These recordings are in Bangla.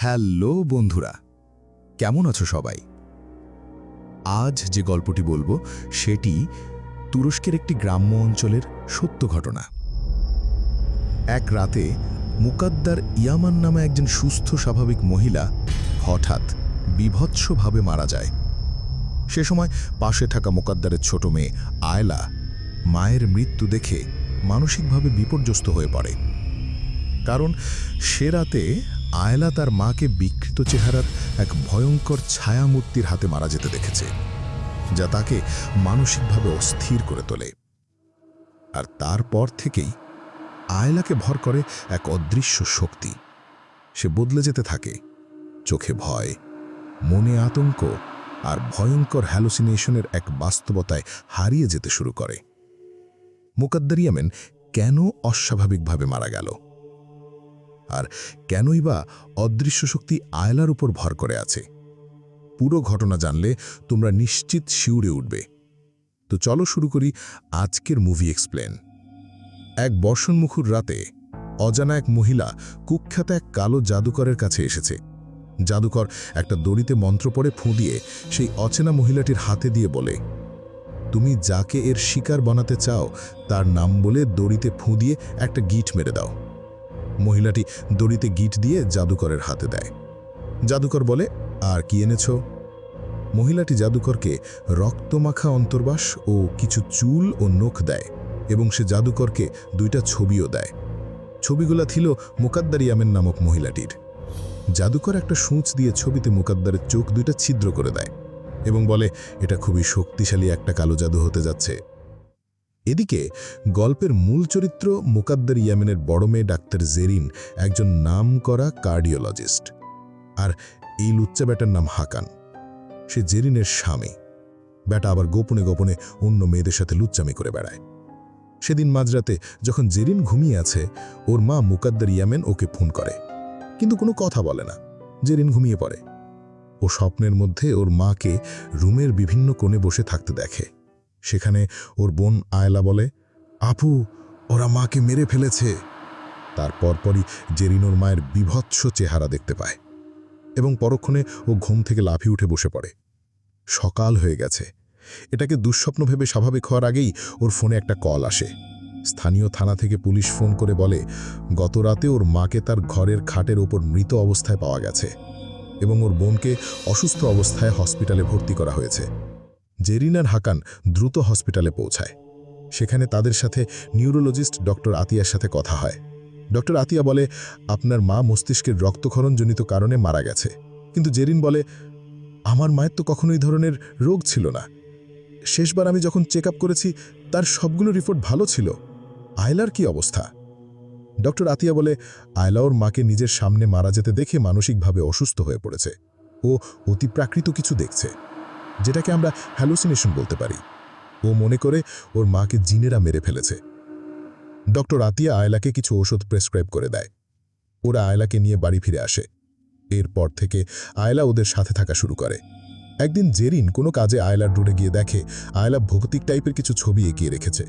হ্যালো বন্ধুরা, কেমন আছো সবাই? আজ যে গল্পটি বলব, সেটি তুরস্কের একটি গ্রাম্য অঞ্চলের সত্য ঘটনা। এক রাতে মুকাদ্দার ইয়ামান নামে একজন সুস্থ, স্বাভাবিক মহিলা হঠাৎ বিভৎসভাবে মারা যায়। সে সময় পাশে থাকা মোকাদ্দারের ছোট মেয়ে আয়লা মায়ের মৃত্যু দেখে মানসিকভাবে বিপর্যস্ত হয়ে পড়ে। কারণ সে রাতে আয়লা তার মাকে বিকৃত চেহারার এক ভয়ঙ্কর ছায়ামূর্তির হাতে মারা যেতে দেখেছে, যা তাকে মানসিকভাবে অস্থির করে তোলে। আর তারপর থেকেই আয়লাকে ভর করে এক অদৃশ্য শক্তি। সে বদলে যেতে থাকে, চোখে ভয়, মনে আতঙ্ক আর ভয়ঙ্কর হ্যালোসিনেশনের এক বাস্তবতায় হারিয়ে যেতে শুরু করে। মুকাদ্দার ইয়ামেন কেন অস্বাভাবিকভাবে মারা গেল? আর কেনই বা অদৃশ্য শক্তি আয়লার উপর ভর করে আছে? পুরো ঘটনা জানলে তোমরা নিশ্চিত শিউরে উঠবে। তো চলো শুরু করি আজকের মুভি এক্সপ্লেন। এক বর্ষণমুখুর রাতে অজানা এক মহিলা কুখ্যাত এক কালো জাদুকরের কাছে এসেছে। জাদুকর একটা দড়িতে মন্ত্র পড়ে ফুঁ দিয়ে সেই অচেনা মহিলাটির হাতে দিয়ে বলে, তুমি যাকে এর শিকার বানাতে চাও, তার নাম বলে দড়িতে ফুঁ দিয়ে একটা গিট মেরে দাও। মহিলাটি দড়িতে গিট দিয়ে জাদুকরের হাতে দেয়। জাদুকর বলে, আর কি এনেছ? মহিলাটি জাদুকরকে রক্তমাখা অন্তর্বাস ও কিছু চুল ও নখ দেয় এবং সে জাদুকরকে দুইটা ছবিও দেয়। ছবিগুলা ছিল মুকাদ্দার ইয়ামেন নামক মহিলাটির। জাদুকর একটা সূঁচ দিয়ে ছবিতে মুকাদ্দারের চোখ দুইটা ছিদ্র করে দেয় এবং বলে, এটা খুবই শক্তিশালী একটা কালো জাদু হতে যাচ্ছে। এদিকে, গল্পের মূল চরিত্র মোকাদ্দার ইয়ামেনের বড় মেয়ে ডাক্তার জেরিন একজন নামকরা কার্ডিওলজিস্ট। আর এই লুচ্চা ব্যাটার নাম হাকান। সে জেরিনের স্বামী। ব্যাটা আবার গোপনে গোপনে অন্য মেয়েদের সাথে লুচ্চামি করে বেড়ায়। সেদিন মাঝরাতে যখন জেরিন ঘুমিয়ে আছে, ওর মা মুকাদ্দার ইয়ামেন ওকে ফোন করে। কিন্তু কোনো কথা বলে না। জেরিন ঘুমিয়ে পড়ে। ও স্বপ্নের মধ্যে ওর মাকে রুমের বিভিন্ন কোণে বসে থাকতে দেখে। সেখানে ওর বোন আয়লা বলে, আপু, ওরা মাকে মেরে ফেলেছে। তার পরপরই জেরিনোর মায়ের বিভৎস চেহারা দেখতে পায় এবং পরক্ষণে ও ঘুম থেকে লাফিয়ে উঠে বসে পড়ে। সকাল হয়ে গেছে। এটাকে দুঃস্বপ্ন ভেবে স্বাভাবিক হওয়ার আগেই ওর ফোনে একটা কল আসে। স্থানীয় থানা থেকে পুলিশ ফোন করে বলে গত রাতে ওর মাকে তার ঘরের খাটের ওপর মৃত অবস্থায় পাওয়া গেছে এবং ওর বোনকে অসুস্থ অবস্থায় হসপিটালে ভর্তি করা হয়েছে। জেরিনার হাকান দ্রুত হসপিটালে পৌঁছায়। সেখানে তাদের সাথে নিউরোলজিস্ট ডক্টর আতিয়ার সাথে কথা হয়। ডক্টর আতিয়া বলে, আপনার মা মস্তিষ্কের রক্তক্ষরণজনিত কারণে মারা গেছে। কিন্তু জেরিন বলে, আমার মায়ের তো কখনো এই ধরনের রোগ ছিল না। শেষবার আমি যখন চেক করেছি, তার সবগুলো রিপোর্ট ভালো ছিল। আয়লার কি অবস্থা? ডক্টর আতিয়া বলে, আয়লা ওর মাকে নিজের সামনে মারা যেতে দেখে মানসিকভাবে অসুস্থ হয়ে পড়েছে। ও অতিপ্রাকৃত কিছু দেখছে। যেটাকে আমরা হ্যালুসিনেশন বলতে পারি। ও মনে করে ওর মাকে জিনেরা মেরে ফেলেছে। ডক্টর আতিয়া আয়লাকে কিছু ওষুধ প্রেসক্রাইব করে দেয়। ওরা আয়লাকে নিয়ে বাড়ি ফিরে আসে। এরপর থেকে আয়লা ওদের সাথে থাকা শুরু করে। একদিন জেরিন কোনো কাজে আয়লার রুটে গিয়ে দেখে আয়লা ভৌতিক টাইপের কিছু ছবি এগিয়ে রেখেছে।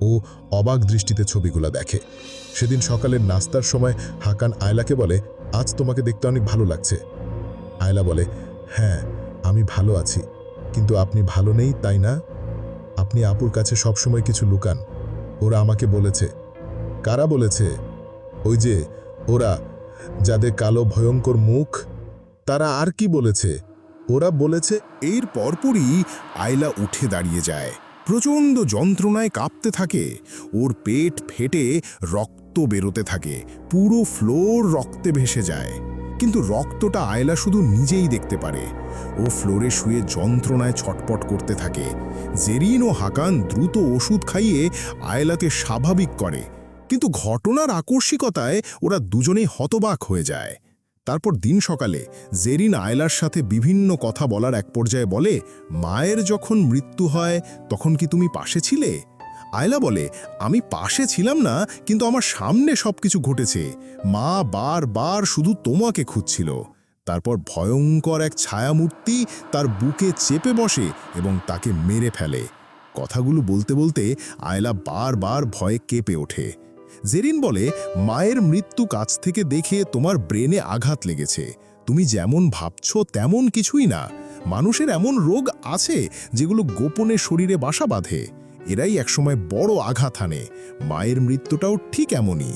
ও অবাক দৃষ্টিতে ছবিগুলো দেখে। সেদিন সকালের নাস্তার সময় হাকান আয়লাকে বলে, আজ তোমাকে দেখতে অনেক ভালো লাগছে। আয়লা বলে হ্যাঁ। আমি ভালো আছি। কিন্তু আপনি ভালো নেই, তাই না? আপনি আপুর কাছে সবসময় কিছু লুকান। ওরা আমাকে বলেছে। কারা বলেছে? ওই যে, ওরা, যাদের কালো ভয়ঙ্কর মুখ। তারা আর কি বলেছে? ওরা বলেছে, এর পরপরই আয়লা উঠে দাঁড়িয়ে যায়। প্রচণ্ড যন্ত্রণায় কাঁপতে থাকে। ওর পেট ফেটে রক্ত বেরোতে থাকে। পুরো ফ্লোর রক্তে ভেসে যায়। কিন্তু রক্তটা আয়লা শুধু নিজেই দেখতে পারে। ও ফ্লোরে শুয়ে যন্ত্রণায় ছটপট করতে থাকে। জেরিন ও হাকান দ্রুত ওষুধ খাইয়ে আয়লাকে স্বাভাবিক করে। কিন্তু ঘটনার আকস্মিকতায় ওরা দুজনেই হতবাক হয়ে যায়। তারপর দিন সকালে জেরিন আয়লার সাথে বিভিন্ন কথা বলার এক পর্যায়ে বলে, মায়ের যখন মৃত্যু হয়, তখন কি তুমি পাশে ছিলে? আয়লা বলে, আমি পাশে ছিলাম না, কিন্তু আমার সামনে সবকিছু ঘটেছে। মা বার বার শুধু তোমাকে খুঁজছিল। তারপর ভয়ঙ্কর এক ছায়ামূর্তি তার বুকে চেপে বসে এবং তাকে মেরে ফেলে। কথাগুলো বলতে বলতে আয়লা বারবার ভয়ে কেঁপে ওঠে। জেরিন বলে, মায়ের মৃত্যু কাছ থেকে দেখে তোমার ব্রেনে আঘাত লেগেছে। তুমি যেমন ভাবছ তেমন কিছুই না। মানুষের এমন রোগ আছে যেগুলো গোপনে শরীরে বাসা বাঁধে। এরাই একসময় বড় আঘাত আনে। মায়ের মৃত্যুটাও ঠিক এমনই।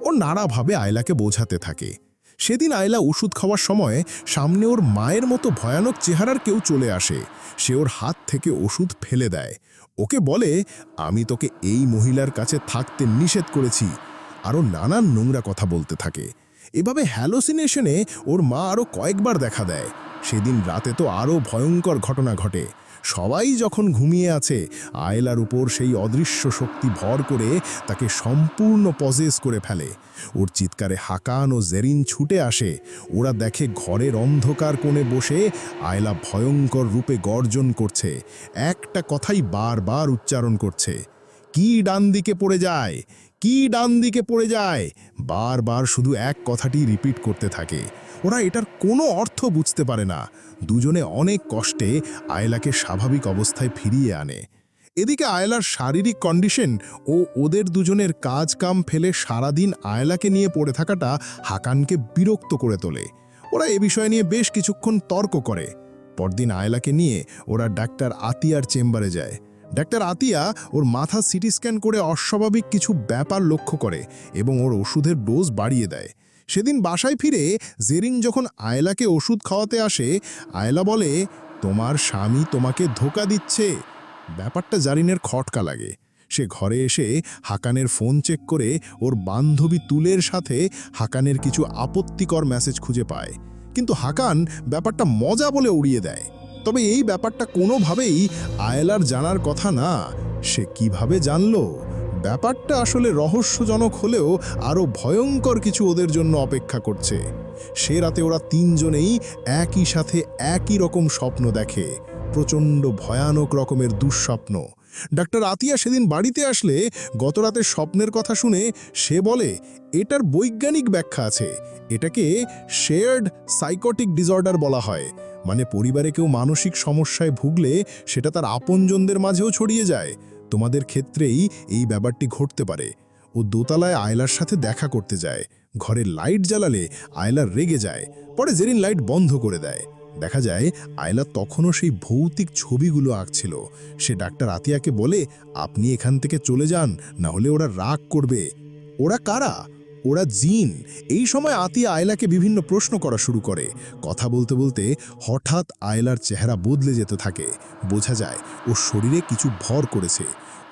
ও নানাভাবে আয়লাকে বোঝাতে থাকে। সেদিন আয়লা ওষুধ খাওয়ার সময় সামনে ওর মায়ের মতো ভয়ানক চেহারার কেউ চলে আসে। সে ওর হাত থেকে ওষুধ ফেলে দেয়। ওকে বলে, আমি তোকে এই মহিলার কাছে থাকতে নিষেধ করেছি। আরও নানান নোংরা কথা বলতে থাকে। এভাবে হ্যালোসিনেশনে ওর মা আরও কয়েকবার দেখা দেয়। সেদিন রাতে তো আরও ভয়ঙ্কর ঘটনা ঘটে। সবাই যখন ঘুমিয়ে আছে, আয়লার উপর সেই অদৃশ্য শক্তি ভর করে তাকে সম্পূর্ণ পজেস করে ফেলে। ওর চিৎকারে হাকান ও জেরিন ছুটে আসে। ওরা দেখে ঘরের অন্ধকার কোণে বসে আয়লা ভয়ঙ্কর রূপে গর্জন করছে। একটা কথাই বারবার উচ্চারণ করছে। কি ডান দিকে পড়ে যায়? কি ডান দিকে পড়ে যায়? বারবার শুধু এক কথাটি রিপিট করতে থাকে। ওরা এটার কোনো অর্থ বুঝতে পারে না। দুজনে অনেক কষ্টে আয়লাকে স্বাভাবিক অবস্থায় ফিরিয়ে আনে। এদিকে আয়লার শারীরিক কন্ডিশন ও ওদের দুজনের কাজ কাম ফেলে সারাদিন আয়লাকে নিয়ে পড়ে থাকাটা হাকানকে বিরক্ত করে তোলে। ওরা এ বিষয় নিয়ে বেশ কিছুক্ষণ তর্ক করে। পরদিন আয়লাকে নিয়ে ওরা ডাক্তার আতিয়ার চেম্বারে যায়। ডাক্তার আতিয়া ওর মাথা সিটি স্ক্যান করে অস্বাভাবিক কিছু ব্যাপার লক্ষ্য করে এবং ওর ওষুধের ডোজ বাড়িয়ে দেয়। সেদিন বাসায় ফিরে জেরিন যখন আয়লাকে ওষুধ খাওয়াতে আসে, আয়লা বলে, তোমার স্বামী তোমাকে ধোকা দিচ্ছে। ব্যাপারটা জারিনের খটকা লাগে। সে ঘরে এসে হাকানের ফোন চেক করে ওর বান্ধবী তুলের সাথে হাকানের কিছু আপত্তিকর মেসেজ খুঁজে পায়। কিন্তু হাকান ব্যাপারটা মজা বলে উড়িয়ে দেয়। তবে এই ব্যাপারটা কোনোভাবেই আয়লার জানার কথা না, সে কীভাবে জানলো? ব্যাপারটা আসলে রহস্যজনক হলেও আরও ভয়ঙ্কর কিছু ওদের জন্য অপেক্ষা করছে। সে রাতে ওরা তিনজনেই একই সাথে একই রকম স্বপ্ন দেখে। প্রচণ্ড ভয়ানক রকমের দুঃস্বপ্ন। ডাক্তার আতিয়া সেদিন বাড়িতে আসলে গতরাতে স্বপ্নের কথা শুনে সে বলে, এটার বৈজ্ঞানিক ব্যাখ্যা আছে। এটাকে শেয়ার্ড সাইকোটিক ডিসঅর্ডার বলা হয়। মানে পরিবারে কেউ মানসিক সমস্যায় ভুগলে সেটা তার আপনজনদের মাঝেও ছড়িয়ে যায়। তোমাদের ক্ষেত্রেই এই ব্যাপারটি ঘটতে পারে। ও দোতলায় আয়লার সাথে দেখা করতে যায়। ঘরে লাইট জ্বালালে আয়লা রেগে যায়, পরে জেরিন লাইট বন্ধ করে দেয়। দেখা যায়, আয়লা তখনও সেই ভৌতিক ছবিগুলো আঁকছিল। সে ডাক্তার আতিয়াকে বলে, আপনি এখান থেকে চলে যান না হলে ওরা রাগ করবে। ওরা কারা? ওরা জিন। এই সময় আতিয়া আয়লাকে বিভিন্ন প্রশ্ন করা শুরু করে। কথা বলতে বলতে হঠাৎ আয়লার চেহারা বদলে যেতে থাকে। বোঝা যায় ওর শরীরে কিছু ভর করেছে।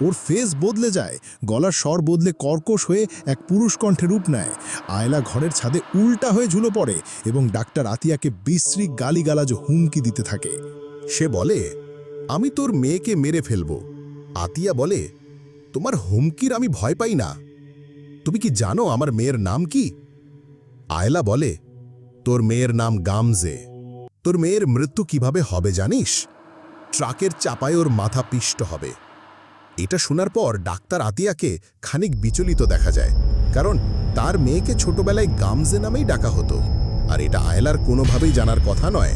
ওর ফেস বদলে যায়, গলার স্বর বদলে কর্কশ হয়ে এক পুরুষ কণ্ঠে রূপ নেয়। আয়লা ঘরের ছাদে উল্টা হয়ে ঝুলে পড়ে এবং ডাক্তার আতিয়াকে বিশ্রী গালিগালাজ হুমকি দিতে থাকে। সে বলে, আমি তোর মেয়েকে মেরে ফেলব। আতিয়া বলে, তোমার হুমকির আমি ভয় পাই না। তুমি কি জানো আমার মেয়ের নাম কি? আয়লা বলে, তোর মেয়ের নাম গামজে। তোর মেয়ের মৃত্যু কীভাবে হবে জানিস? ট্রাকের চাপায় ওর মাথা পিষ্ট হবে। এটা শোনার পর ডাক্তার আতিয়াকে খানিক বিচলিত দেখা যায়, কারণ তার মেয়েকে ছোটবেলায় গামজে নামেই ডাকা হতো। আর এটা আয়লার কোনোভাবেই জানার কথা নয়।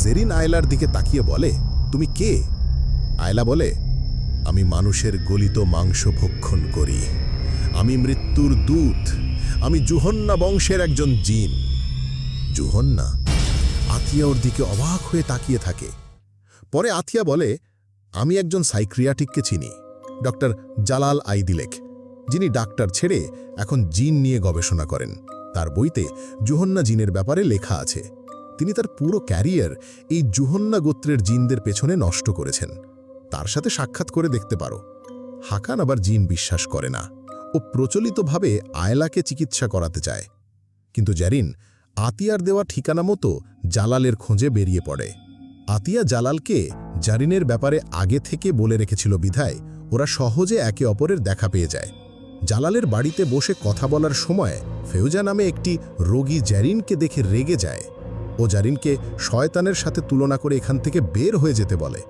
জেরিন আয়লার দিকে তাকিয়ে বলে, তুমি কে? আয়লা বলে, আমি মানুষের গলিত মাংস ভক্ষণ করি। আমি মৃত্যুর দূত। আমি জুহন্না বংশের একজন জিন। জুহন্না আতিয়া ওর দিকে অবাক হয়ে তাকিয়ে থাকে। পরে আতিয়া বলে, আমি একজন সাইক্রিয়াটিককে চিনি, ডক্টর জালাল আইদিলেক, যিনি ডাক্তার ছেড়ে এখন জিন নিয়ে গবেষণা করেন। তার বইতে জুহন্না জিনের ব্যাপারে লেখা আছে। তিনি তার পুরো ক্যারিয়ার এই জুহন্না গোত্রের জিনদের পেছনে নষ্ট করেছেন। তার সাথে সাক্ষাৎ করে দেখতে পারো। হাকান আবার জিন বিশ্বাস করে না। ও প্রচলিতভাবে আয়লাকে চিকিৎসা করাতে চায়। কিন্তু জ্যারিন, আতিয়ার দেওয়া ঠিকানা মতো জালালের খোঁজে বেরিয়ে পড়ে। আতিয়া জালালকে জারিনের ব্যাপারে আগে থেকে বলে রেখেছিল বিধায় ওরা সহজে একে অপরের দেখা পেয়ে যায়। জালালের বাড়িতে বসে কথা বলার সময় ফেউজা নামে একটি রোগী জ্যারিনকে দেখে রেগে যায়। ও জারিনকে শয়তানের সাথে তুলনা করে এখান থেকে বের হয়ে যেতে বলে।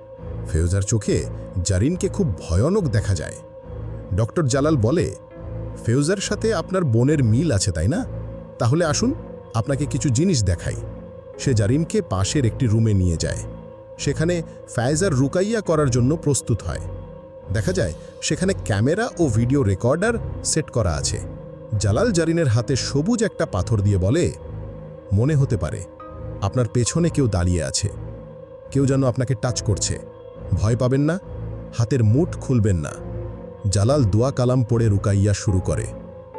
ফেউজার চোখে জারিনকে খুব ভয়ানক দেখা যায়। ডক্টর জালাল বলে ফেউজার সাথে আপনার বোনের মিল আছে, তাই না? তাহলে আসুন, আপনাকে কিছু জিনিস দেখাই। সে জারিনকে পাশের একটি রুমে নিয়ে যায়। সেখানে ফায়জার রুকাইয়া করার জন্য প্রস্তুত হয়। দেখা যায়, সেখানে ক্যামেরা ও ভিডিও রেকর্ডার সেট করা আছে। জালাল জারিনের হাতে সবুজ একটা পাথর দিয়ে বলে, মনে হতে পারে, আপনার পেছনে কেউ দাঁড়িয়ে আছে। কেউ যেন আপনাকে টাচ করছে। ভয় পাবেন না, হাতের মুঠ খুলবেন না। জালাল দোয়া কালাম পড়ে রুকাইয়া শুরু করে।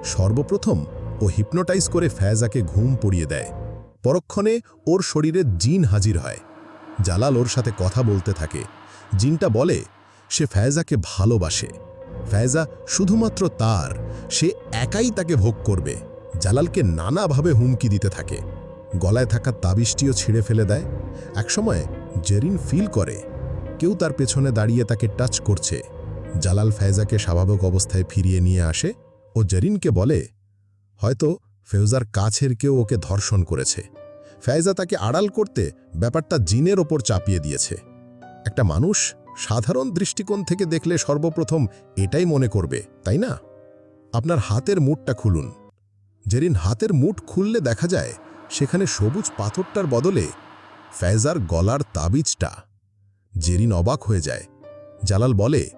সর্বপ্রথম ও হিপনোটাইজ করে ফ্যাজাকে ঘুম পড়িয়ে দেয়। পরক্ষণে ওর শরীরে জিন হাজির হয়। জালাল ওর সাথে কথা বলতে থাকে। জিনটা বলে, সে ফ্যাজাকে ভালোবাসে। ফ্যাজা শুধুমাত্র তার, সে একাই তাকে ভোগ করবে। জালালকে নানাভাবে হুমকি দিতে থাকে। গলায় থাকা তাবিজটিও ছিঁড়ে ফেলে দেয়। একসময় জেরিন ফিল করে, কেউ তার পেছনে দাঁড়িয়ে তাকে টাচ করছে। জালাল ফ্যাজাকে স্বাভাবিক অবস্থায় ফিরিয়ে নিয়ে আসে ও জেরিনকে বলে, হয়তো ফেউজার কাছের কেউ ওকে ধর্ষণ করেছে। ফ্যায়জা তাকে আড়াল করতে ব্যাপারটা জিনের ওপর চাপিয়ে দিয়েছে। একটা মানুষ সাধারণ দৃষ্টিকোণ থেকে দেখলে সর্বপ্রথম এটাই মনে করবে, তাই না? আপনার হাতের মুঠটা খুলুন। জেরিন হাতের মুঠ খুললে দেখা যায় সেখানে সবুজ পাথরটার বদলে ফ্যাজার গলার তাবিজটা। জেরিন অবাক হয়ে যায়। জালাল বলে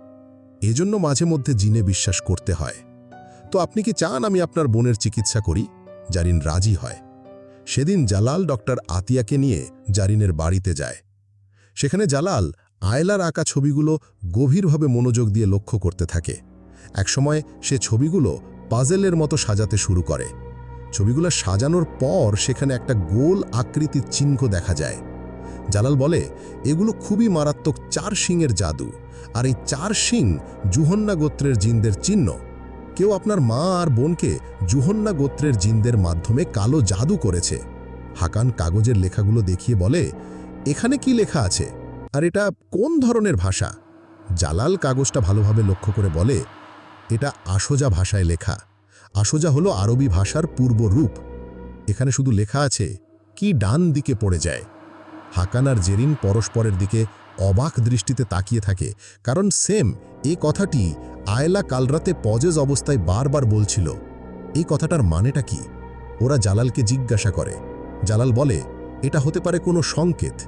এজন্য মাঝে মধ্যে জিনে বিশ্বাস করতে হয়। তো আপনি কি চান আমি আপনার বোনের চিকিৎসা করি? জারিন রাজি হয়। সেদিন জালাল ডক্টর আতিয়াকে নিয়ে জারিনের বাড়িতে যায়। সেখানে জালাল আয়লার আঁকা ছবিগুলো গভীরভাবে মনোযোগ দিয়ে লক্ষ্য করতে থাকে। একসময় সে ছবিগুলো পাজেলের মতো সাজাতে শুরু করে। ছবিগুলো সাজানোর পর সেখানে একটা গোল আকৃতির চিহ্ন দেখা যায়। জালাল বলে, এগুলো খুবই মারাত্মক চার শিংয়ের জাদু। আর এই চার শিং জুহন্না গোত্রের জিনদের চিহ্ন। কেউ আপনার মা আর বোনকে জুহন্না গোত্রের জিনদের মাধ্যমে কালো জাদু করেছে। হাকান কাগজের লেখাগুলো দেখিয়ে বলে, এখানে কি লেখা আছে? আর এটা কোন ধরনের ভাষা? জালাল কাগজটা ভালোভাবে লক্ষ্য করে বলে, এটা আসোজা ভাষায় লেখা। আসোজা হলো আরবি ভাষার পূর্ব রূপ। এখানে শুধু লেখা আছে, কি ডান দিকে পড়ে যায়। হাকান আর জেরিন পরস্পরের দিকে অবাক দৃষ্টিতে তাকিয়ে থাকে, কারণ সেম এই কথাটি আয়লা কালরাতে পজেজ অবস্থায় বারবার বলছিল। এই কথাটার মানেটা কি? ওরা জালালকে জিজ্ঞাসা করে। জালাল বলে, এটা হতে পারে কোনো সংকেত।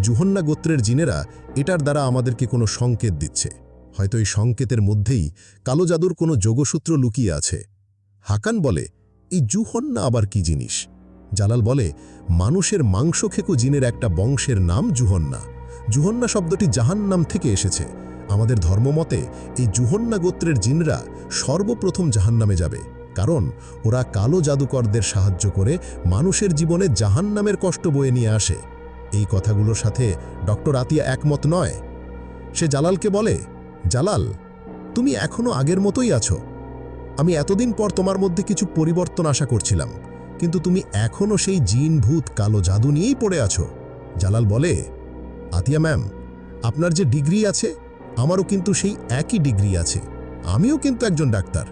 জুহন্না গোত্রের জিনেরা এটার দ্বারা আমাদেরকে কোনো সংকেত দিচ্ছে। হয়তো এই সংকেতের মধ্যেই কালো জাদুর কোনো যোগসূত্র লুকিয়ে আছে। হাকান বলে, এই জুহন্না আবার কি জিনিস? জালাল বলে, মানুষের মাংস খেকু জিনের একটা বংশের নাম জুহন্না। জুহন্না শব্দটি জাহান্নাম থেকে এসেছে। আমাদের ধর্মমতে এই জুহন্না গোত্রের জিনরা সর্বপ্রথম জাহান্নামে যাবে, কারণ ওরা কালো জাদুকরদের সাহায্য করে মানুষের জীবনে জাহান্নামের কষ্ট বয়ে নিয়ে আসে। এই কথাগুলোর সাথে ডক্টর আতিয়া একমত নয়। সে জালালকে বলে, জালাল, তুমি এখনও আগের মতোই আছো। আমি এতদিন পর তোমার মধ্যে কিছু পরিবর্তন আশা করছিলাম, কিন্তু তুমি এখনও সেই জিন, ভূত, কালো জাদু নিয়েই পড়ে আছো। জালাল বলে আতিয়া ম্যাম, আপনার যে ডিগ্রি আছে, আমারও কিন্তু সেই একই ডিগ্রি আছে। আমিও কিন্তু একজন ডাক্তার।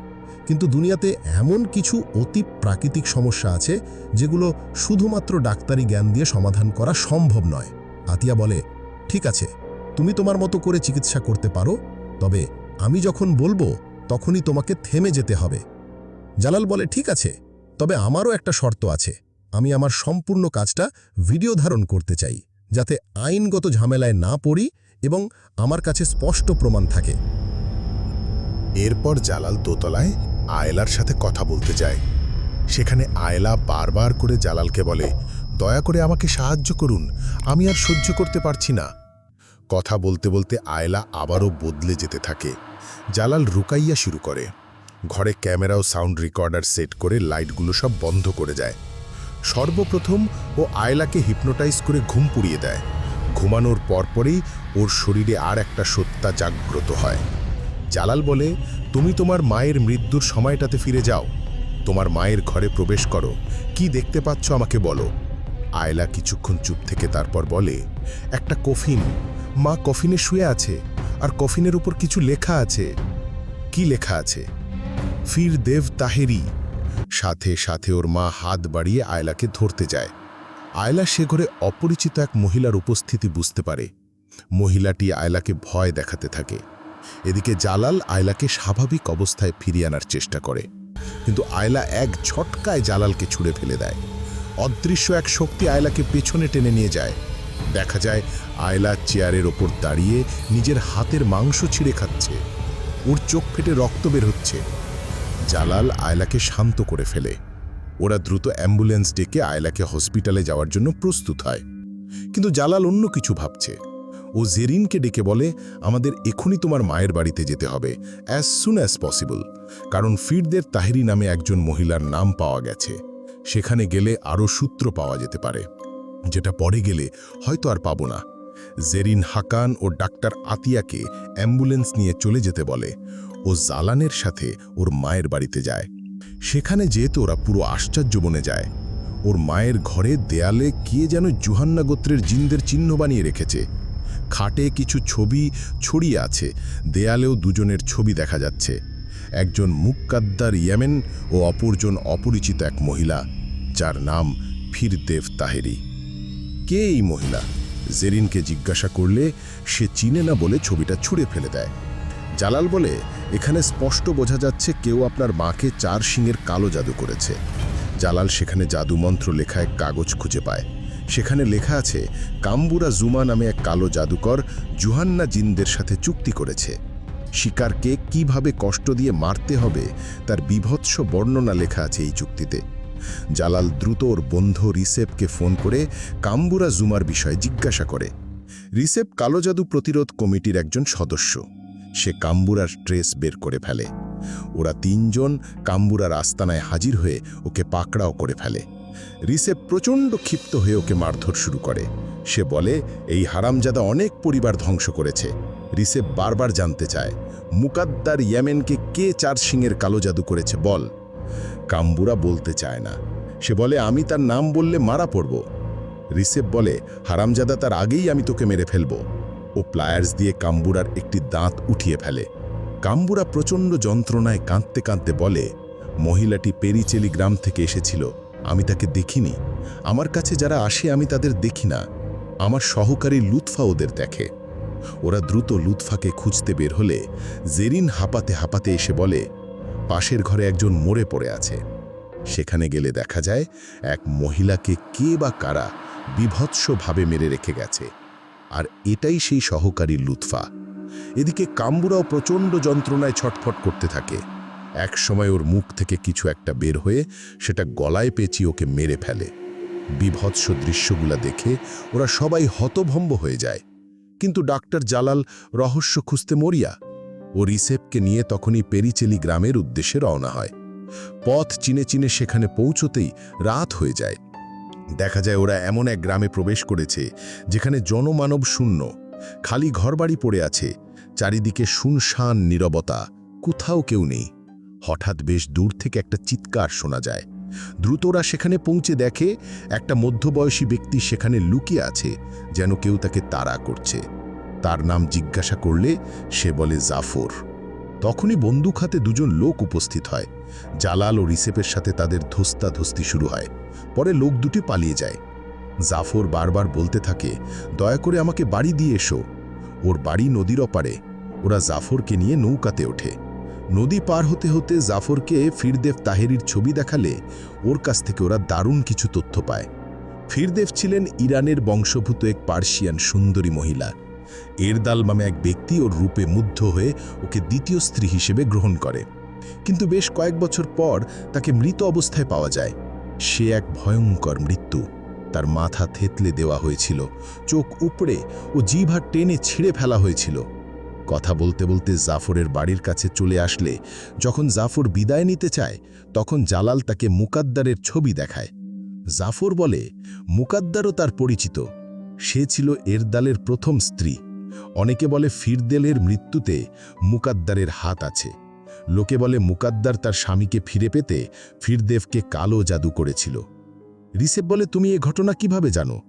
কিন্তু দুনিয়াতে এমন কিছু অতি প্রাকৃতিক সমস্যা আছে, যেগুলো শুধুমাত্র ডাক্তারি জ্ঞান দিয়ে সমাধান করা সম্ভব নয়। আতিয়া বলে, ঠিক আছে, তুমি তোমার মতো করে চিকিৎসা করতে পারো, তবে আমি যখন বলব, তখনই তোমাকে থেমে যেতে হবে। জালাল বলে, ঠিক আছে, তবে আমারও একটা শর্ত আছে। আমি আমার সম্পূর্ণ কাজটা ভিডিও ধারণ করতে চাই। যাতে আইনগত ঝামেলায় না পড়ি এবং আমার কাছে স্পষ্ট প্রমাণ থাকে। এরপর জালাল দোতলায় আয়লার সাথে কথা বলতে যায়। সেখানে আয়লা বারবার করে জালালকে বলে, দয়া করে আমাকে সাহায্য করুন, আমি আর সহ্য করতে পারছি না। কথা বলতে বলতে আয়লা আবারও বদলে যেতে থাকে। জালাল রুকাইয়া শুরু করে। ঘরে ক্যামেরা ও সাউন্ড রেকর্ডার সেট করে লাইটগুলো সব বন্ধ করে যায় সর্বপ্রথম ও আয়লাকে হিপনোটাইজ করে ঘুম পুড়িয়ে দেয়। ঘুমানোর পরপরই ওর শরীরে আর একটা সত্তা জাগ্রত হয়। জালাল বলে, তুমি তোমার মায়ের মৃত্যুর সময়টাতে ফিরে যাও। তোমার মায়ের ঘরে প্রবেশ করো। কি দেখতে পাচ্ছ আমাকে বলো। আয়লা কিছুক্ষণ চুপ থেকে তারপর বলে, একটা কফিন। মা কফিনে শুয়ে আছে। আর কফিনের উপর কিছু লেখা আছে। কি লেখা আছে? ফির দেব তাহেরি। সাথে সাথে ওর মা হাত বাড়িয়ে আয়লাকে ধরতে যায়। আয়লা সে ঘরে অপরিচিত এক মহিলার উপস্থিতি বুঝতে পারে। মহিলাটি আয়লাকে ভয় দেখাতে থাকে। এদিকে জালাল আয়লাকে স্বাভাবিক অবস্থায় ফিরিয়ে আনার চেষ্টা করে। কিন্তু আয়লা এক ঝটকায় জালালকে ছুঁড়ে ফেলে দেয়। অদৃশ্য এক শক্তি আয়লাকে পেছনে টেনে নিয়ে যায়। দেখা যায়, আয়লা চেয়ারের ওপর দাঁড়িয়ে নিজের হাতের মাংস ছিঁড়ে খাচ্ছে। ওর চোখ ফেটে রক্ত বের হচ্ছে। জালাল আয়লাকে শান্ত করে ফেলে। ওরা দ্রুত অ্যাম্বুলেন্স ডেকে আয়লাকে হসপিটালে যাওয়ার জন্য প্রস্তুত হয়। কিন্তু জালাল অন্য কিছু ভাবছে। ও জেরিনকে ডেকে বলে, আমাদের এখনই তোমার মায়ের বাড়িতে যেতে হবে অ্যাজ সুন অ্যাজ পসিবল কারণ ফিরদের তাহেরি নামে একজন মহিলার নাম পাওয়া গেছে। সেখানে গেলে আরও সূত্র পাওয়া যেতে পারে। যেটা পরে গেলে হয়তো আর পাবো না। জেরিন হাকান ও ডাক্তার আতিয়াকে অ্যাম্বুলেন্স নিয়ে চলে যেতে বলে। ও জালানের সাথে ওর মায়ের বাড়িতে যায়। সেখানে যেহেতু ওরা পুরো আশ্চর্য বনে যায়। ওর মায়ের ঘরে দেয়ালে কে যেন জুহান্না গোত্রের জিনদের চিহ্ন বানিয়ে রেখেছে। খাটে কিছু ছবি ছড়িয়ে আছে, দেয়ালেও দুজনের ছবি দেখা যাচ্ছে। একজন মুক্কাদ্দার ইয়েমেন ও অপরজন অপরিচিত এক মহিলা, যার নাম ফিরদেব তাহেরি। কে এই মহিলা? জেরিনকে জিজ্ঞাসা করলে সে চিনে না বলে ছবিটা ছুঁড়ে ফেলে দেয়। জালাল বলে, এখানে স্পষ্ট বোঝা যাচ্ছে কেউ আপনার মাকে চার শিঙের কালো জাদু করেছে। জালাল সেখানে জাদুমন্ত্র লেখা এক কাগজ খুঁজে পায়। সেখানে লেখা আছে, কাম্বুরা জুমা নামে এক কালো জাদুকর জুহান্না জিনদের সাথে চুক্তি করেছে। শিকারকে কীভাবে কষ্ট দিয়ে মারতে হবে, তার বিভৎস বর্ণনা লেখা আছে এই চুক্তিতে। জালাল দ্রুত ওর বন্ধু রিসেপকে ফোন করে কাম্বুরা জুমার বিষয়ে জিজ্ঞাসা করে। রিসেপ কালো জাদু প্রতিরোধ কমিটির একজন সদস্য। সে কাম্বুরার ট্রেস বের করে ফেলে। ওরা তিনজন কাম্বুরার আস্তানায় হাজির হয়ে ওকে পাকড়াও করে ফেলে। রিসেপ প্রচণ্ড ক্ষিপ্ত হয়ে ওকে মারধর শুরু করে। সে বলে, এই হারামজাদা অনেক পরিবার ধ্বংস করেছে। রিসেপ বারবার জানতে চায়, মুকাদ্দার ইয়ামেনকে কে চার সিংয়ের কালো জাদু করেছে বল? কাম্বুরা বলতে চায় না। সে বলে, আমি তার নাম বললে মারা পড়ব। রিসেপ বলে, হারামজাদা, তার আগেই আমি তোকে মেরে ফেলব। ও প্লায়ার্স দিয়ে কাম্বুরার একটি দাঁত উঠিয়ে ফেলে। কাম্বুরা প্রচণ্ড যন্ত্রণায় কাঁদতে কাঁদতে বলে, মহিলাটি পেরিচেলি গ্রাম থেকে এসেছিল, আমি তাকে দেখিনি। আমার কাছে যারা আসে, আমি তাদের দেখি না। আমার সহকারী লুৎফা ওদের দেখে। ওরা দ্রুত লুৎফাকে খুঁজতে বের হলে, জেরিন হাঁপাতে হাঁপাতে এসে বলে, পাশের ঘরে একজন মরে পড়ে আছে। সেখানে গেলে দেখা যায়, এক মহিলাকে কে বা কারা বিভৎসভাবে মেরে রেখে গেছে। আর এটাই সেই সহকারী লুৎফা। এদিকে কাম্বুরাও প্রচণ্ড যন্ত্রণায় ছটফট করতে থাকে। এক সময় ওর মুখ থেকে কিছু একটা বের হয়ে সেটা গলায় পেঁচিয়ে ওকে মেরে ফেলে। বিভৎস দৃশ্যগুলা দেখে ওরা সবাই হতভম্ব হয়ে যায়। কিন্তু ডাক্তার জালাল রহস্য খুঁজতে মরিয়া, ও রিসেপকে নিয়ে তখনই পেরিচেলি গ্রামের উদ্দেশ্যে রওনা হয়। পথ চিনে চিনে সেখানে পৌঁছতেই রাত হয়ে যায়। দেখা যায় ওরা এমন এক গ্রামে প্রবেশ করেছে, যেখানে জনমানব শূন্য, খালি ঘরবাড়ি পড়ে আছে, চারিদিকে শুনশান নীরবতা, কোথাও কেউ নেই। হঠাৎ বেশ দূর থেকে একটা চিৎকার শোনা যায়। দ্রুতরা সেখানে পৌঁছে দেখে একটা মধ্যবয়সী ব্যক্তি সেখানে লুকিয়ে আছে, যেন কেউ তাকে তাড়া করছে। তার নাম জিজ্ঞাসা করলে সে বলে, জাফর। তখনই বন্দুক হাতে দুজন লোক উপস্থিত হয়। জালাল ও রিসেপের সাথে তাদের ধস্তাধস্তি শুরু হয়। পরে লোক দুটি পালিয়ে যায়। জাফর বারবার বলতে থাকে, দয়া করে আমাকে বাড়ি দিয়ে এসো। ওর বাড়ি নদীর অপারে ওরা জাফরকে নিয়ে নৌকাতে ওঠে। নদী পার হতে হতে জাফরকে ফিরদেব তাহেরির ছবি দেখালে ওর কাছ থেকে ওরা দারুণ কিছু তথ্য পায়। ফিরদেব ছিলেন ইরানের বংশভূত এক পার্সিয়ান সুন্দরী মহিলা। এরদাল নামে এক ব্যক্তি ওর রূপে মুগ্ধ হয়ে ওকে দ্বিতীয় স্ত্রী হিসেবে গ্রহণ করে। কিন্তু বেশ কয়েক বছর পর তাকে মৃত অবস্থায় পাওয়া যায়। সে এক ভয়ঙ্কর মৃত্যু। তার মাথা থেতলে দেওয়া হয়েছিল, চোখ উপড়ে ও জিভা টেনে ছিঁড়ে ফেলা হয়েছিল। কথা বলতে বলতে জাফরের বাড়ির কাছে চলে আসলে, যখন জাফর বিদায় নিতে চায়, তখন জালাল তাকে মুকাদ্দারের ছবি দেখায়। জাফর বলে, মুকাদ্দারও তার পরিচিত। সে ছিল এরদালের প্রথম স্ত্রী। অনেকে বলে ফিরদেলের মৃত্যুতে মুকাদ্দারের হাত আছে। লোকে বলে মুকাদ্দার তার স্বামীকে ফিরে পেতে ফিরদেবকে কালো জাদু করেছিল। রিসেপ বলে, তুমি এ ঘটনা কীভাবে জানো?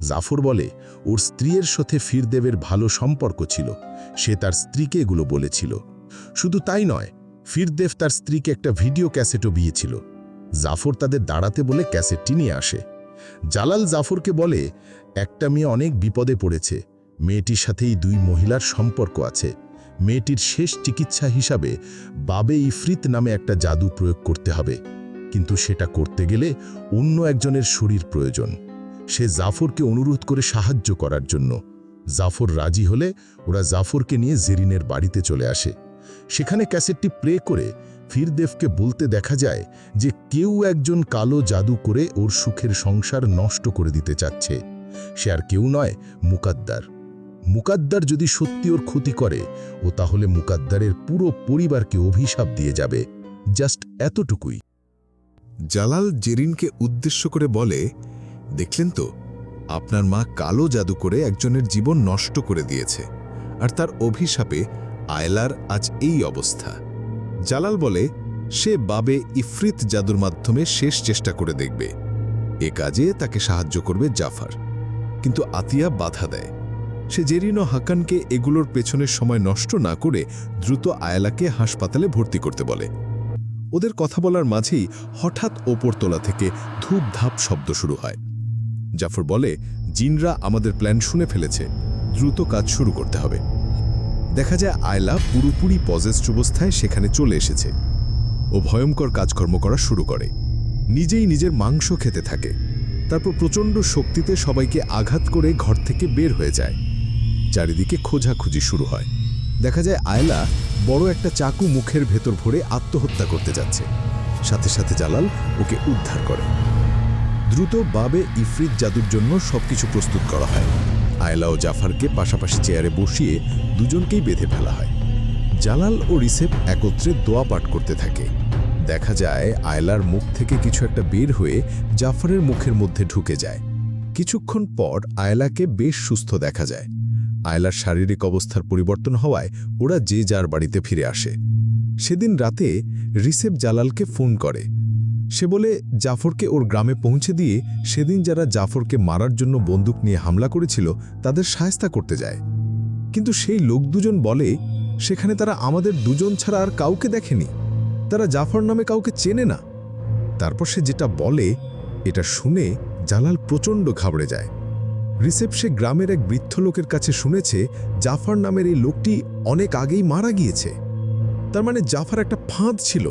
জাফর বলে, ওর স্ত্রীর সাথে ফিরদেবের ভালো সম্পর্ক ছিল। সে তার স্ত্রীকে এগুলো বলেছিল। শুধু তাই নয়, ফিরদেব তার স্ত্রীকে একটা ভিডিও ক্যাসেটও বিয়েছিল জাফর তাদের দাঁড়াতে বলে ক্যাসেটটি নিয়ে আসে। জালাল জাফরকে বলে, একটা মেয়ে অনেক বিপদে পড়েছে। মেয়েটির সাথেই দুই মহিলার সম্পর্ক আছে। মেয়েটির শেষ চিকিৎসা হিসাবে বাবে ইফরিত নামে একটা জাদু প্রয়োগ করতে হবে। কিন্তু সেটা করতে গেলে অন্য একজনের শরীর প্রয়োজন। সে জাফরকে অনুরোধ করে সাহায্য করার জন্য। জাফর রাজি হলে ওরা জাফরকে নিয়ে জেরিনের বাড়িতে চলে আসে। সেখানে ক্যাসেটটি প্লে করে ফিরদেবকে বলতে দেখা যায় যে কেউ একজন কালো জাদু করে ওর সুখের সংসার নষ্ট করে দিতে চাচ্ছে। সে আর কেউ নয়, মুকাদ্দার। মুকাদ্দার যদি সত্যি ওর ক্ষতি করে, ও তাহলে মুকাদ্দারের পুরো পরিবারকে অভিশাপ দিয়ে যাবে। জাস্ট এতটুকুই। জালাল জেরিনকে উদ্দেশ্য করে বলে, দেখলেন তো, আপনার মা কালো জাদু করে একজনের জীবন নষ্ট করে দিয়েছে, আর তার অভিশাপে আয়লার আজ এই অবস্থা। জালাল বলে, সে বাবে ইফরিত জাদুর মাধ্যমে শেষ চেষ্টা করে দেখবে। এ কাজে তাকে সাহায্য করবে জাফার। কিন্তু আতিয়া বাধা দেয়। সে জেরিন হাকানকে এগুলোর পেছনের সময় নষ্ট না করে দ্রুত আয়লাকে হাসপাতালে ভর্তি করতে বলে। ওদের কথা বলার মাঝেই হঠাৎ ওপরতলা থেকে ধূপ ধাপ শব্দ শুরু হয়। জাফর বলে, জিনরা আমাদের প্ল্যান শুনে ফেলেছে। দ্রুত কাজ শুরু করতে হবে। দেখা যায় আয়লা পুরোপুরি পজেস্ট অবস্থায় সেখানে চলে এসেছে। ও ভয়ঙ্কর কাজকর্ম করা শুরু করে। নিজেই নিজের মাংস খেতে থাকে। তারপর প্রচণ্ড শক্তিতে সবাইকে আঘাত করে ঘর থেকে বের হয়ে যায়। চারিদিকে খোঁজাখুঁজি শুরু হয়। দেখা যায় আয়লা বড় একটা চাকু মুখের ভেতর ভরে আত্মহত্যা করতে যাচ্ছে। সাথে সাথে জালাল ওকে উদ্ধার করে। দ্রুত বাবে ইফরিত জাদুর জন্য সবকিছু প্রস্তুত করা হয়। আয়লা ও জাফারকে পাশাপাশি চেয়ারে বসিয়ে দুজনকেই বেঁধে ফেলা হয়। জালাল ও রিসেপ একত্রে দোয়া পাঠ করতে থাকে। দেখা যায় আয়লার মুখ থেকে কিছু একটা বের হয়ে জাফারের মুখের মধ্যে ঢুকে যায়। কিছুক্ষণ পর আয়লাকে বেশ সুস্থ দেখা যায়। আয়লার শারীরিক অবস্থার পরিবর্তন হওয়ায় ওরা যে যার বাড়িতে ফিরে আসে। সেদিন রাতে রিসেপ জালালকে ফোন করে। সে বলে, জাফরকে ওর গ্রামে পৌঁছে দিয়ে সেদিন যারা জাফরকে মারার জন্য বন্দুক নিয়ে হামলা করেছিল, তাদের সায়স্তা করতে যায়। কিন্তু সেই লোক দুজন বলে, সেখানে তারা আমাদের দুজন ছাড়া আর কাউকে দেখেনি। তারা জাফর নামে কাউকে চেনে না। তারপর সে যেটা বলে, এটা শুনে জালাল প্রচণ্ড ঘাবড়ে যায়। রিসেপ সে গ্রামের এক বৃদ্ধ লোকের কাছে শুনেছে, জাফর নামের এই লোকটি অনেক আগেই মারা গিয়েছে। তার মানে জাফার একটা ফাঁদ ছিল।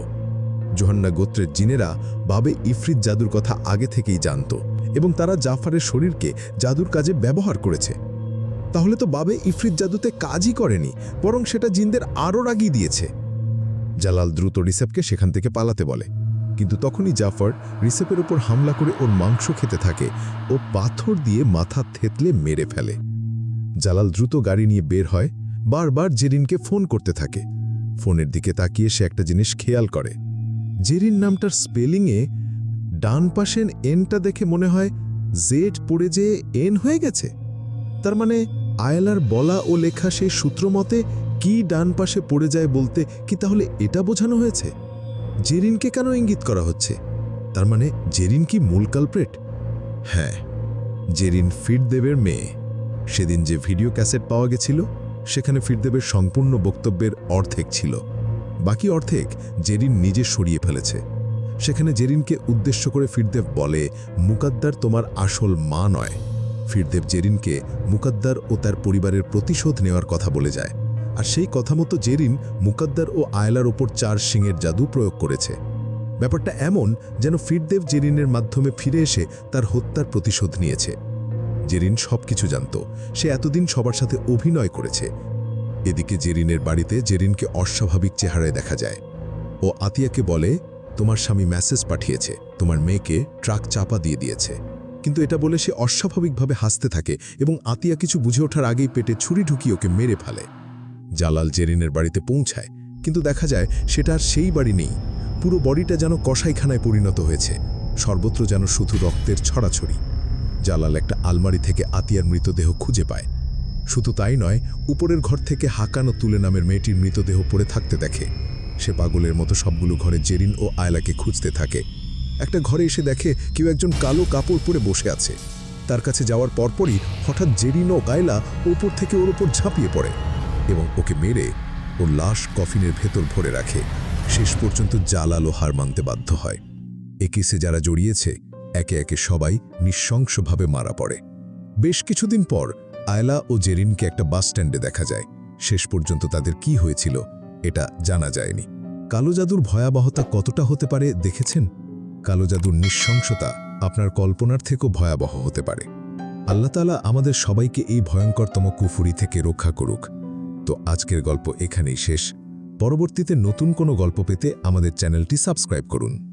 জোহান্না গোত্রের জিনেরা বাবে ইফরিত জাদুর কথা আগে থেকেই জানত এবং তারা জাফারের শরীরকে জাদুর কাজে ব্যবহার করেছে। তাহলে তো বাবে ইফরিত জাদুতে কাজই করেনি, বরং সেটা জিনদের আরও রাগিয়ে দিয়েছে। জালাল দ্রুত রিসেপকে সেখান থেকে পালাতে বলে। কিন্তু তখনই জাফর রিসেপের ওপর হামলা করে ওর মাংস খেতে থাকে ও পাথর দিয়ে মাথা থেতলে মেরে ফেলে। জালাল দ্রুত গাড়ি নিয়ে বের হয়, বারবার জেরিনকে ফোন করতে থাকে। ফোনের দিকে তাকিয়ে সে একটা জিনিস খেয়াল করে। জেরিন নামটার স্পেলিংয়ে ডান পাশের এনটা দেখে মনে হয় জেড পড়ে যে এন হয়ে গেছে। তার মানে আয়লার বলা ও লেখা সেই সূত্র মতে কি ডান পাশে পড়ে যায় বলতে কি তাহলে এটা বোঝানো হয়েছে? জেরিনকে কেন ইঙ্গিত করা হচ্ছে? তার মানে জেরিন কি মূল কালপ্রেট হ্যাঁ জেরিন ফিরদেবের মেয়ে। সেদিন যে ভিডিও ক্যাসেট পাওয়া গেছিল, সেখানে ফিরদেবের সম্পূর্ণ বক্তব্যের অর্ধেক ছিল। বাকি অর্ধেক জেরিন নিজে সরিয়ে ফেলেছে। সেখানে জেরিনকে উদ্দেশ্য করে ফিরদেব বলে, মুকাদ্দার তোমার আসল মা নয়। ফিরদেব জেরিনকে মুকাদ্দার ও তার পরিবারের প্রতিশোধ নেওয়ার কথা বলে যায়। আর সেই কথা মতো জেরিন মুকাদ্দার ও আয়লার ওপর চার সিংয়ের জাদু প্রয়োগ করেছে। ব্যাপারটা এমন যেন ফিরদেব জেরিনের মাধ্যমে ফিরে এসে তার হত্যার প্রতিশোধ নিয়েছে। জেরিন সবকিছু জানত। সে এতদিন সবার সাথে অভিনয় করেছে। এদিকে জেরিনের বাড়িতে জেরিনকে অস্বাভাবিক চেহারায় দেখা যায়। ও আতিয়াকে বলে, তোমার স্বামী মেসেজ পাঠিয়েছে। তোমার মেয়েকে ট্রাক চাপা দিয়ে দিয়েছে। কিন্তু এটা বলে সে অস্বাভাবিকভাবে হাসতে থাকে এবং আতিয়া কিছু বুঝে ওঠার আগেই পেটে ছুরি ঢুকিয়ে ওকে মেরে ফেলে। জালাল জেরিনের বাড়িতে পৌঁছায়, কিন্তু দেখা যায় সেটা আর সেই বাড়ি নেই। পুরো বডিটা যেন কষাইখানায় পরিণত হয়েছে, সর্বত্র যেন শুধু রক্তের ছড়াছড়ি। জালাল একটা আলমারি থেকে আতিয়ার মৃতদেহ খুঁজে পায়। শুধু তাই নয়, উপরের ঘর থেকে হাকানো তুলে নামের মেয়েটির মৃতদেহ পড়ে থাকতে দেখে। সে পাগলের মতো সবগুলো ঘরে জেরিন ও আয়লাকে খুঁজতে থাকে। একটা ঘরে এসে দেখে কেউ একজন কালো কাপড় পরে বসে আছে। তার কাছে যাওয়ার পরপরই হঠাৎ জেরিন ও গায়লা ওপর থেকে ওর ওপর ঝাঁপিয়ে পড়ে। এবং ওকে মেরে ওর লাশ কফিনের ভেতর ভরে রাখে। শেষ পর্যন্ত জালালো হার মানতে বাধ্য হয়। এ কেসে যারা জড়িয়েছে, একে একে সবাই নৃশংসভাবে মারা পড়ে। বেশ কিছুদিন পর আয়লা ও জেরিনকে একটা বাস স্ট্যান্ডে দেখা যায়। শেষ পর্যন্ত তাদের কি হয়েছিল, এটা জানা যায়নি। কালো জাদুর ভয়াবহতা কতটা হতে পারে দেখেছেন? কালো জাদুর নিঃশংসতা আপনার কল্পনার থেকেও ভয়াবহ হতে পারে। আল্লাহ তালা আমাদের সবাইকে এই ভয়ঙ্করতম কুফুরি থেকে রক্ষা করুক। তো আজকের গল্প এখানেই শেষ। পরবর্তীতে নতুন কোনো গল্প পেতে আমাদের চ্যানেলটি সাবস্ক্রাইব করুন।